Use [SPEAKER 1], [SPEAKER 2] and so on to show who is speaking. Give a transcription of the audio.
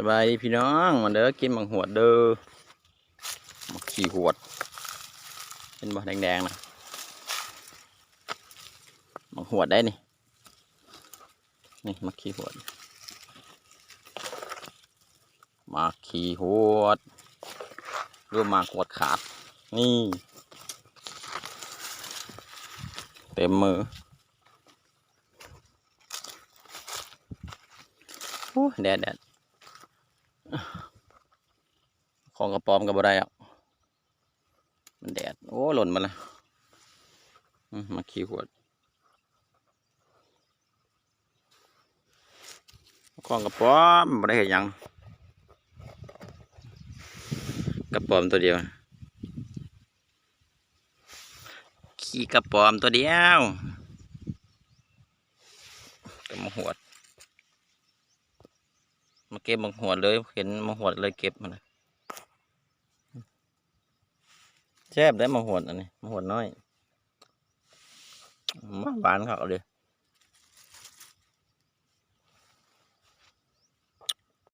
[SPEAKER 1] สบายดีพี่น้องมาเด้อกินมังหวดเด้อมักขี่หวด เป็นบ่แดงๆนะมังหวดได้นี่นี่มักขี่หวดมักขี่หวดรวมมากหวดขาด นี่ เต็มมือโอ้แดดแดด ของกระป๋อมกับบ่ได้อะมันแดด โอ้หล่นมาละมาขี้ขวดของกระป๋อมบ่ได้เห็นยังกระป๋อมตัวเดียวขี้กระป๋อมตัวเดียวก็มาหวด มาเก็บมาหวเลย เห็นมาหัวเลยเก็บมาเลยแซ่บได้มาหัวอันนี้มาหัวน้อยมาหวานเขาเลย